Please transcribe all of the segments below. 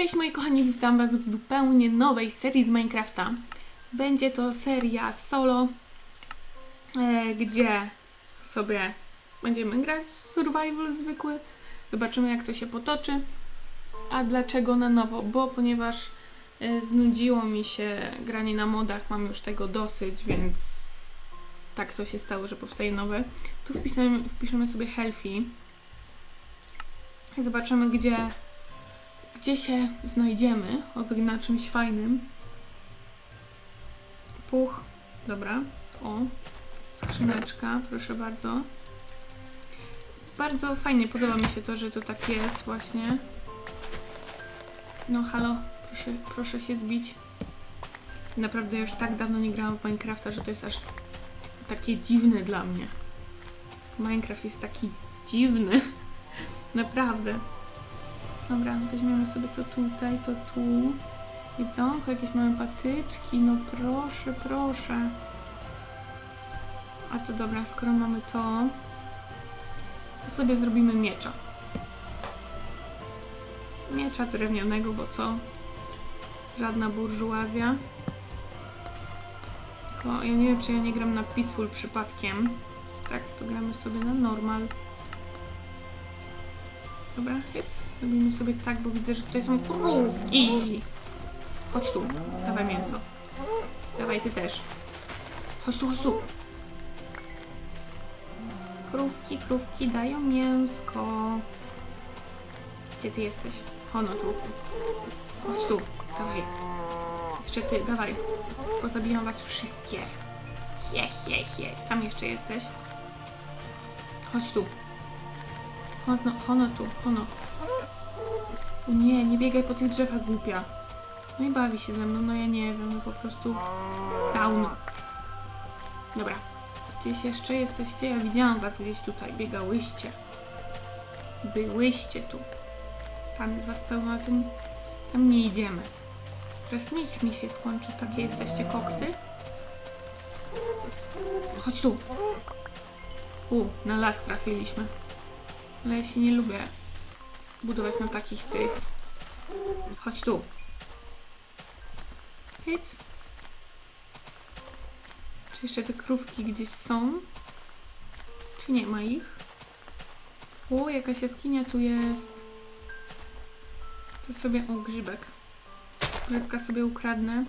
Cześć moi kochani, witam Was w zupełnie nowej serii z Minecrafta. Będzie to seria solo, e, gdzie sobie będziemy grać survival zwykły. Zobaczymy jak to się potoczy. A dlaczego na nowo? Bo ponieważ e, znudziło mi się granie na modach, mam już tego dosyć, więc tak to się stało, że powstaje nowe. Tu wpisujemy, wpiszemy sobie healthy. Zobaczymy gdzie gdzie się znajdziemy, oby na czymś fajnym. Puch, dobra, o, skrzyneczka, proszę bardzo. Bardzo fajnie, podoba mi się to, że to tak jest właśnie. No halo, proszę, proszę się zbić. Naprawdę już tak dawno nie grałam w Minecrafta, że to jest aż takie dziwne dla mnie. Minecraft jest taki dziwny. Naprawdę. Dobra, weźmiemy sobie to tutaj, to tu. Jedzonko, jakieś małe patyczki, no proszę, proszę. A to dobra, skoro mamy to, to sobie zrobimy miecza. Miecza drewnianego, bo co? Żadna burżuazja. Tylko ja nie wiem, czy ja nie gram na peaceful przypadkiem. Tak, to gramy sobie na normal. Dobra, więc zrobimy sobie tak, bo widzę, że tutaj są krówki. Chodź tu, dawaj mięso. Dawaj ty też. Chodź tu, chodź tu. Krówki, krówki dają mięsko. Gdzie ty jesteś? Hono tu. Chodź tu, dawaj. Jeszcze ty, dawaj. Pozabijam was wszystkie. He, he, he. Tam jeszcze jesteś. Chodź tu. Hono, hono tu, hono. Nie, nie biegaj po tych drzewach, głupia. No i bawi się ze mną, no ja nie wiem, no po prostu down. Dobra. Gdzieś jeszcze jesteście? Ja widziałam was gdzieś tutaj, biegałyście. Byłyście tu. Tam jest was pełno, tym, tam nie idziemy. Teraz mieć mi się skończy, takie jesteście koksy. Chodź tu. U, na las trafiliśmy. Ale ja się nie lubię budować na takich tych. Chodź tu. Hyc. Czy jeszcze te krówki gdzieś są? Czy nie ma ich? O, jakaś jaskinia tu jest. To sobie... O, grzybek. Grzybka sobie ukradnę.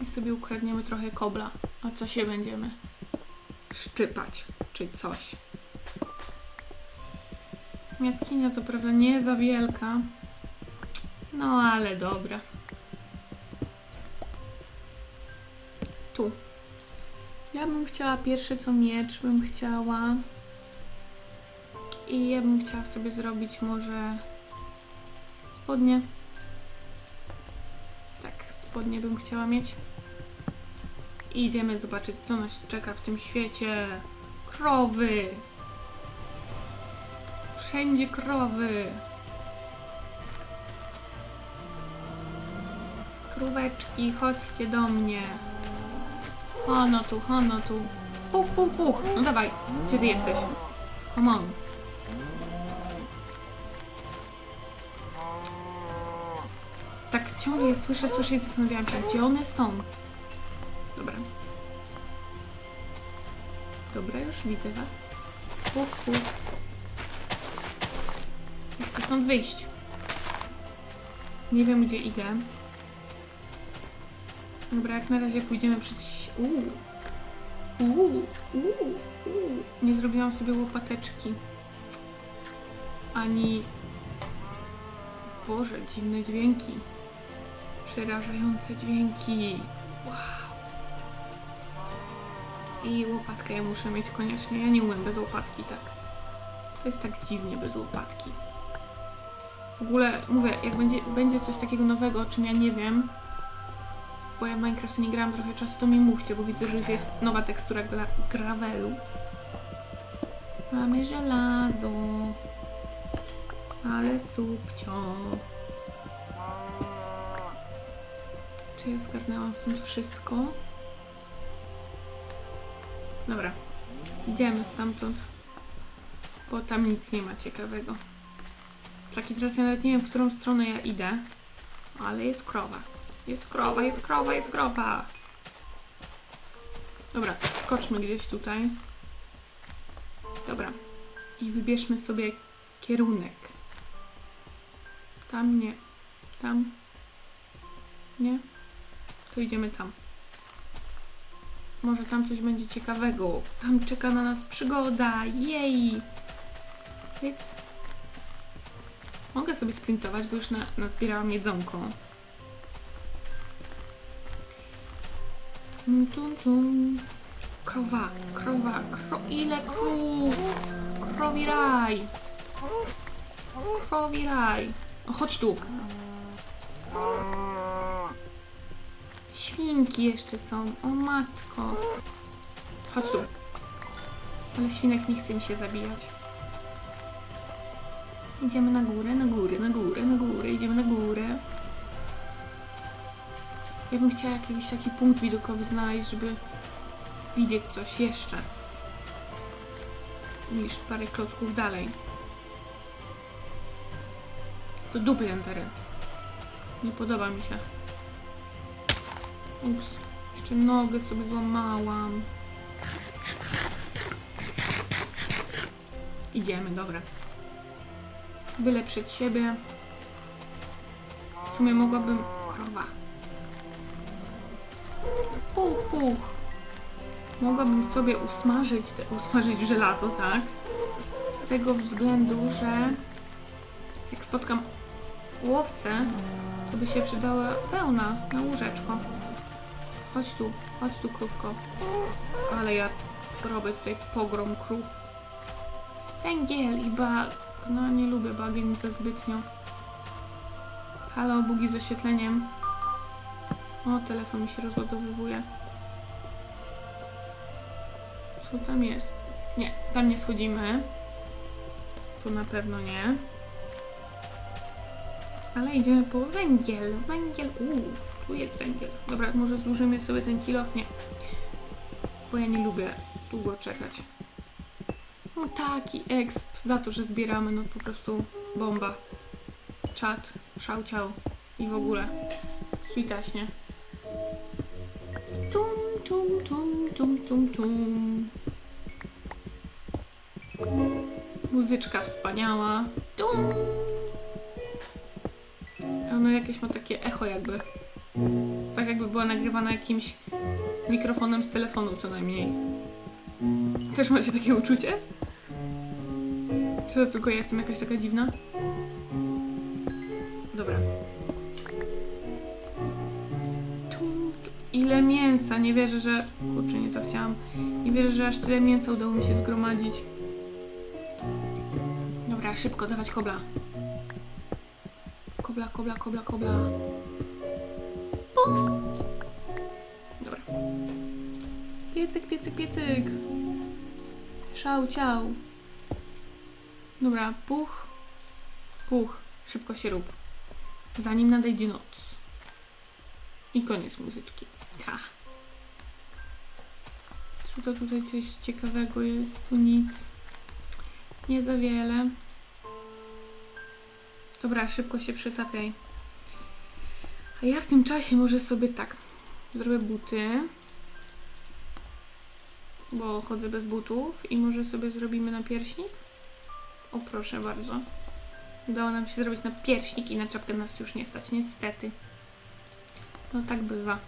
I sobie ukradniemy trochę kobla. A co się będziemy? Szczypać, czy coś. Jaskinia to prawda nie za wielka. No ale dobra. Tu. Ja bym chciała pierwsze co miecz, bym chciała. I ja bym chciała sobie zrobić może spodnie. Tak, spodnie bym chciała mieć. I idziemy zobaczyć, co nas czeka w tym świecie. Krowy! Wszędzie krowy. Króweczki, chodźcie do mnie. Hono tu, hono tu. Puch, puch, puch. No dawaj, gdzie ty jesteś? Come on. Tak ciągle słyszę, słyszę i zastanawiałam się, gdzie one są. Dobra. Dobra, już widzę was. Puch, puch. Stąd wyjść. Nie wiem, gdzie idę. Dobra, jak na razie pójdziemy przed... Uuu. Uuu. Uuu. Uuu. Nie zrobiłam sobie łopateczki. Ani... Boże, dziwne dźwięki. Przerażające dźwięki. Wow. I łopatkę ja muszę mieć koniecznie. Ja nie umiem bez łopatki, tak. To jest tak dziwnie bez łopatki. W ogóle mówię, jak będzie, będzie coś takiego nowego, o czym ja nie wiem, bo ja w Minecraft nie grałam trochę czasu, to mi mówcie, bo widzę, że już jest nowa tekstura gra gravelu. Mamy żelazo. Ale subcio. Czy ja zgarnęłam stąd wszystko? Dobra. Idziemy stamtąd. Bo tam nic nie ma ciekawego. Taki teraz ja nawet nie wiem, w którą stronę ja idę. Ale jest krowa. Jest krowa, jest krowa, jest krowa. Dobra, skoczmy gdzieś tutaj. Dobra. I wybierzmy sobie kierunek. Tam nie. Tam. Nie? To idziemy tam. Może tam coś będzie ciekawego. Tam czeka na nas przygoda. Jej! Więc mogę sobie sprintować, bo już na, nazbierałam jedzonko. Tum, tum, tum. Krowa, krowa, kro... ile krów? Krowi raj. Krowi raj. O, chodź tu. Świnki jeszcze są. O matko. Chodź tu. Ale świnek nie chce mi się zabijać. Idziemy na górę, na górę, na górę, na górę, idziemy na górę. Ja bym chciała jakiś taki punkt widokowy znaleźć, żeby widzieć coś jeszcze. Niż parę klocków dalej. Do dupy ten teren. Nie podoba mi się. Ups. Jeszcze nogę sobie złamałam. Idziemy, dobra. Byle przed siebie. W sumie mogłabym... Krowa. Puch, puch. Mogłabym sobie usmażyć, te, usmażyć żelazo, tak? Z tego względu, że jak spotkam łowcę, to by się przydała wełna na łóżeczko. Chodź tu, chodź tu krówko. Ale ja robię tutaj pogrom krów. Węgiel i bag. No nie lubię bagien za zbytnio. Halo, bugi z oświetleniem. O, telefon mi się rozładowywuje. Co tam jest? Nie, tam nie schodzimy. Tu na pewno nie. Ale idziemy po węgiel. Węgiel. Uuu, tu jest węgiel. Dobra, może zużymy sobie ten kilof? Nie. Bo ja nie lubię długo czekać. No taki exp za to, że zbieramy, no po prostu bomba. Czat, szałciał i w ogóle. Switaśnie. Tum, tum, tum, tum, tum, tum. Muzyczka wspaniała. Tum. Ono jakieś ma takie echo jakby. Tak jakby była nagrywana jakimś mikrofonem z telefonu co najmniej. Też macie takie uczucie? Czy to tylko ja jestem jakaś taka dziwna? Dobra. Ile mięsa, nie wierzę, że... Kurczę, nie to chciałam. Nie wierzę, że aż tyle mięsa udało mi się zgromadzić. Dobra, szybko, dawać kobla. Kobla, kobla, kobla, kobla. Pum. Dobra. Piecyk, piecyk, piecyk. Szał, ciał. Dobra, puch. Puch. Szybko się rób. Zanim nadejdzie noc. I koniec muzyczki. Ha. Czy to tutaj coś ciekawego jest? Tu nic. Nie za wiele. Dobra, szybko się przetapiaj. A ja w tym czasie może sobie tak. Zrobię buty. Bo chodzę bez butów. I może sobie zrobimy na pierśnik? O proszę bardzo. Udało nam się zrobić na pierśnik i na czapkę nas już nie stać, niestety. No tak bywa.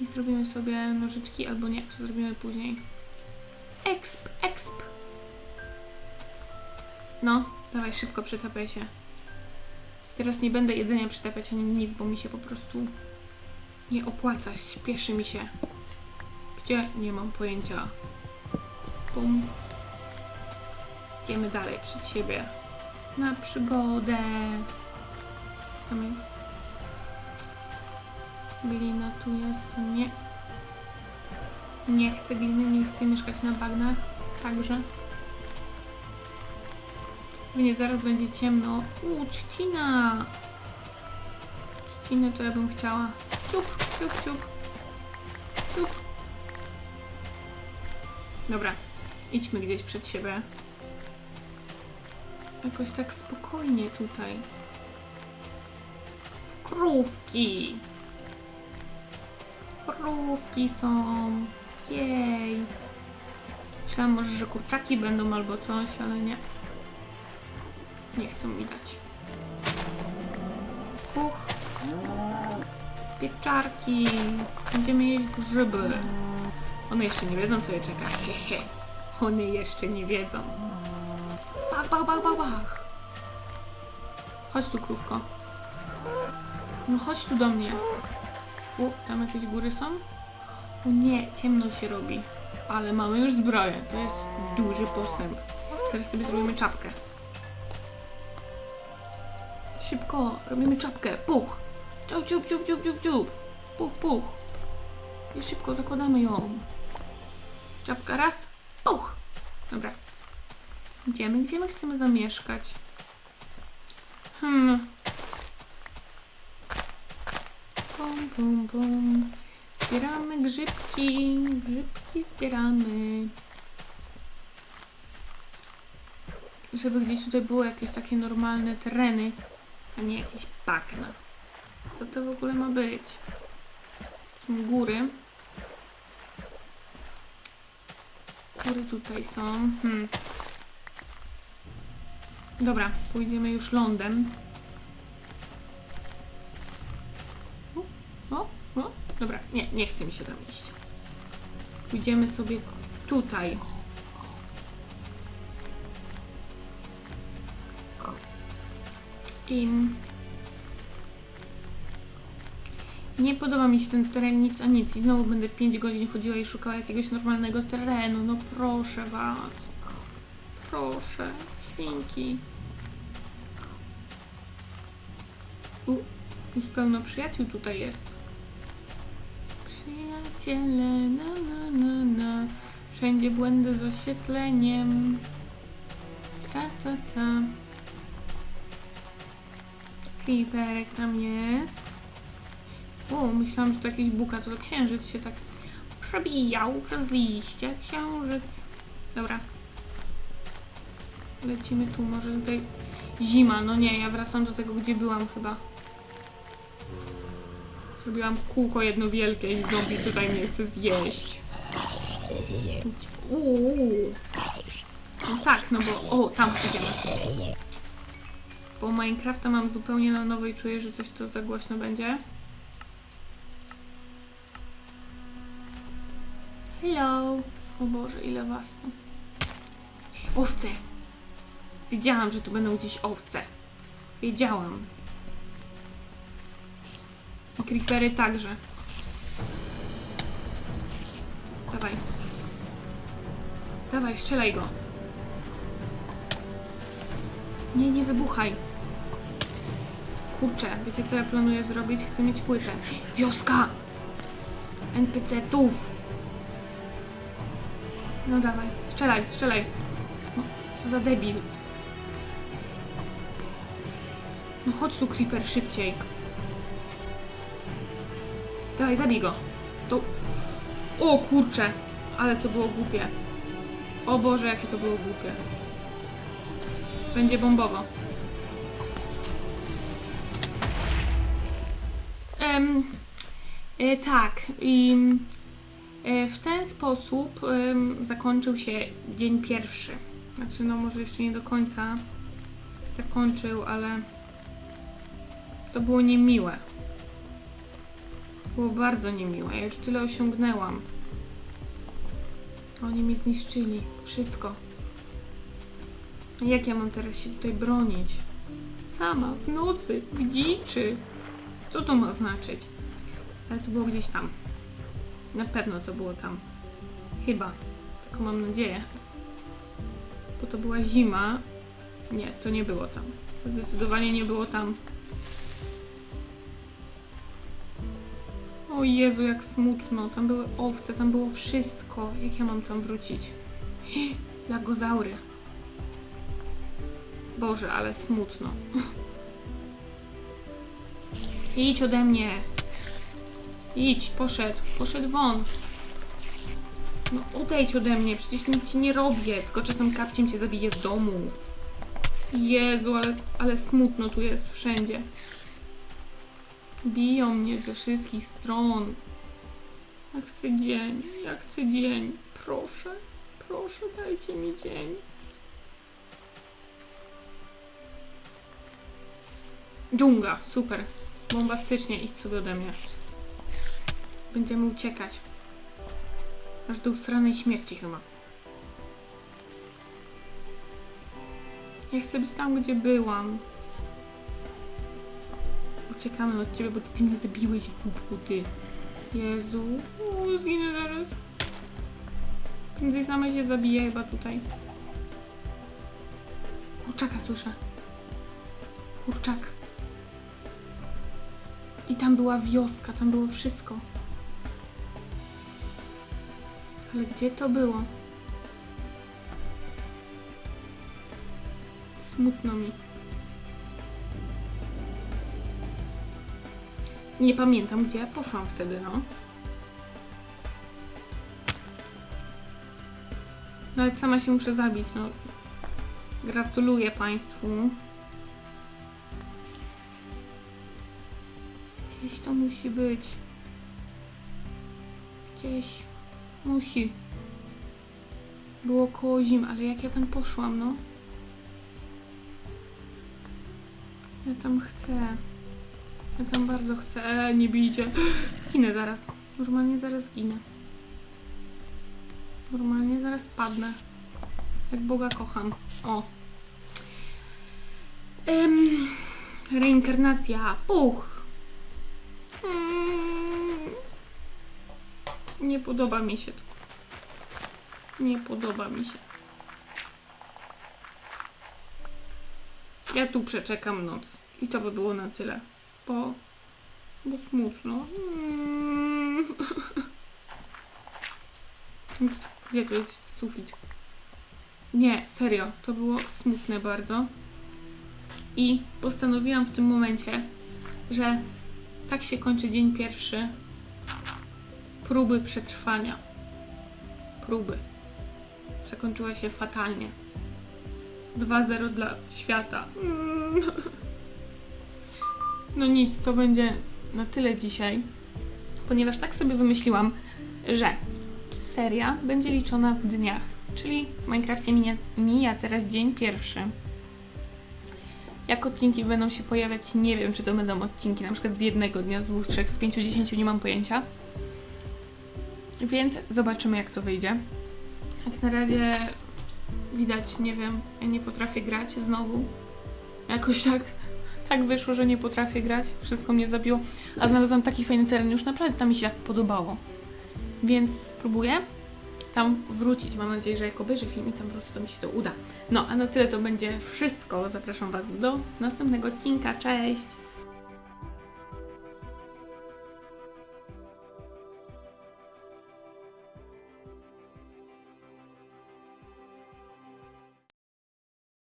I zrobimy sobie nożyczki, albo nie, to zrobimy później. Exp, exp. No, dawaj szybko przytapiaj się. Teraz nie będę jedzenia przytapiać ani nic, bo mi się po prostu nie opłaca, śpieszy mi się. Gdzie? Nie mam pojęcia. Bum. Idziemy dalej przed siebie. Na przygodę. Co tam jest? Glina tu jest, nie. Nie chcę gliny, nie chcę mieszkać na bagnach. Także. Pewnie zaraz będzie ciemno. U, trzcina! Trzciny to ja bym chciała. Ciup, ciup, ciup. Ciup. Dobra, idźmy gdzieś przed siebie. jakoś tak spokojnie tutaj. Krówki. Krówki są. Jej. Myślałam może, że kurczaki będą albo coś, ale nie. Nie chcą mi dać. Kuch. Pieczarki. Będziemy jeść grzyby. One jeszcze nie wiedzą, co je czeka. Hehe. One jeszcze nie wiedzą. Bach, bach, bach, bach, bach. Chodź tu, krówko. No chodź tu do mnie. U, tam jakieś góry są? O nie, ciemno się robi. Ale mamy już zbroję. To jest duży postęp. Teraz sobie zrobimy czapkę. Szybko, robimy czapkę. Puch. Ciup, ciup, ciup, ciup, ciup, ciup. Puch, puch. I szybko zakładamy ją. Czapka raz. Dobra. Idziemy, gdzie my chcemy zamieszkać? Hmm. Pum, pum, pum. Zbieramy grzybki. Grzybki zbieramy. Żeby gdzieś tutaj było jakieś takie normalne tereny, a nie jakieś bagna. Co to w ogóle ma być? Są góry. Góry tutaj są. Hmm. Dobra, pójdziemy już lądem. O, o. Dobra, nie, nie chce mi się tam iść. Pójdziemy sobie tutaj. I nie podoba mi się ten teren nic a nic. I znowu będę 5 godzin chodziła i szukała jakiegoś normalnego terenu. No proszę was. Proszę, świnki. U, już pełno przyjaciół tutaj jest. Przyjaciele, na na na na. Wszędzie błędy z oświetleniem. Ta ta ta. Tam jest. O, myślałam, że to jakiś buka, to księżyc się tak przebijał przez liście. Księżyc. Dobra. Lecimy tu, może tutaj zima. No nie, ja wracam do tego, gdzie byłam chyba. Zrobiłam kółko jedno wielkie i zombie tutaj mnie chce zjeść. Uuu. No tak, no bo... O, tam idziemy. Bo Minecrafta mam zupełnie na nowo i czuję, że coś to za głośno będzie. Hello! O Boże, ile was tu. Owce! Wiedziałam, że tu będą gdzieś owce. Wiedziałam. I creepery także. Dawaj. Dawaj, strzelaj go. Nie, nie wybuchaj. Kurczę, wiecie co ja planuję zrobić? Chcę mieć płytę. Wioska! NPC-tów! No dawaj, strzelaj, strzelaj. No, co za debil. No chodź tu, Creeper, szybciej. Dawaj, zabij go. To... O kurczę, ale to było głupie. O Boże, jakie to było głupie. Będzie bombowo. Em, e, tak, i w ten sposób zakończył się dzień pierwszy. Znaczy, no może jeszcze nie do końca zakończył, ale to było niemiłe. Było bardzo niemiłe. Ja już tyle osiągnęłam. Oni mi zniszczyli wszystko. Jak ja mam teraz się tutaj bronić? Sama, w nocy, w dziczy. Co to ma znaczyć? Ale to było gdzieś tam. Na pewno to było tam. Chyba. Taką mam nadzieję. Bo to była zima. Nie, to nie było tam. To zdecydowanie nie było tam. O Jezu, jak smutno. Tam były owce, tam było wszystko. Jak ja mam tam wrócić? Lagozaury. Boże, ale smutno. Idź ode mnie. Idź, poszedł, poszedł won. No odejdź ode mnie, przecież nic ci nie robię, tylko czasem kapciem cię zabiję w domu. Jezu, ale, ale smutno tu jest wszędzie. Biją mnie ze wszystkich stron. Ja chcę dzień, ja chcę dzień. Proszę, proszę, dajcie mi dzień. Dżungla, super. Bombastycznie, idź sobie ode mnie. Będziemy uciekać. Aż do usranej śmierci chyba. Ja chcę być tam, gdzie byłam. Uciekamy od ciebie, bo ty mnie zabiłeś, głupku, ty. Jezu. Zginę zaraz. Prędzej sama się zabiję chyba tutaj. Kurczaka słyszę. Kurczak. I tam była wioska, tam było wszystko. Ale gdzie to było? Smutno mi. Nie pamiętam, gdzie ja poszłam wtedy, no. Nawet sama się muszę zabić, no. Gratuluję Państwu. Gdzieś to musi być. Gdzieś musi. Było koło zim, ale jak ja tam poszłam, no. Ja tam chcę. Ja tam bardzo chcę. E, nie bijcie. Zginę zaraz. Normalnie zaraz zginę. Normalnie zaraz padnę. Jak Boga kocham. O. Reinkarnacja. Puch. Nie podoba mi się to. Nie podoba mi się. Ja tu przeczekam noc. I to by było na tyle. Bo... Bo smutno. Mm. Ups, gdzie tu jest sufit? Nie, serio. To było smutne bardzo. I postanowiłam w tym momencie, że tak się kończy dzień pierwszy próby przetrwania. Próby. Zakończyła się fatalnie. 2-0 dla świata. No nic, to będzie na tyle dzisiaj, ponieważ tak sobie wymyśliłam, że seria będzie liczona w dniach, czyli w Minecrafcie mija, mija teraz dzień pierwszy. Jak odcinki będą się pojawiać, nie wiem, czy to będą odcinki na przykład z jednego dnia, z dwóch, trzech, z pięciu, dziesięciu, nie mam pojęcia. Więc zobaczymy, jak to wyjdzie. Jak na razie widać, nie wiem, ja nie potrafię grać znowu. Jakoś tak, tak wyszło, że nie potrafię grać. Wszystko mnie zabiło. A znalazłam taki fajny teren, już naprawdę tam mi się tak podobało. Więc spróbuję tam wrócić. Mam nadzieję, że jak obejrzę film i tam wrócę, to mi się to uda. No, a na tyle to będzie wszystko. Zapraszam Was do następnego odcinka. Cześć!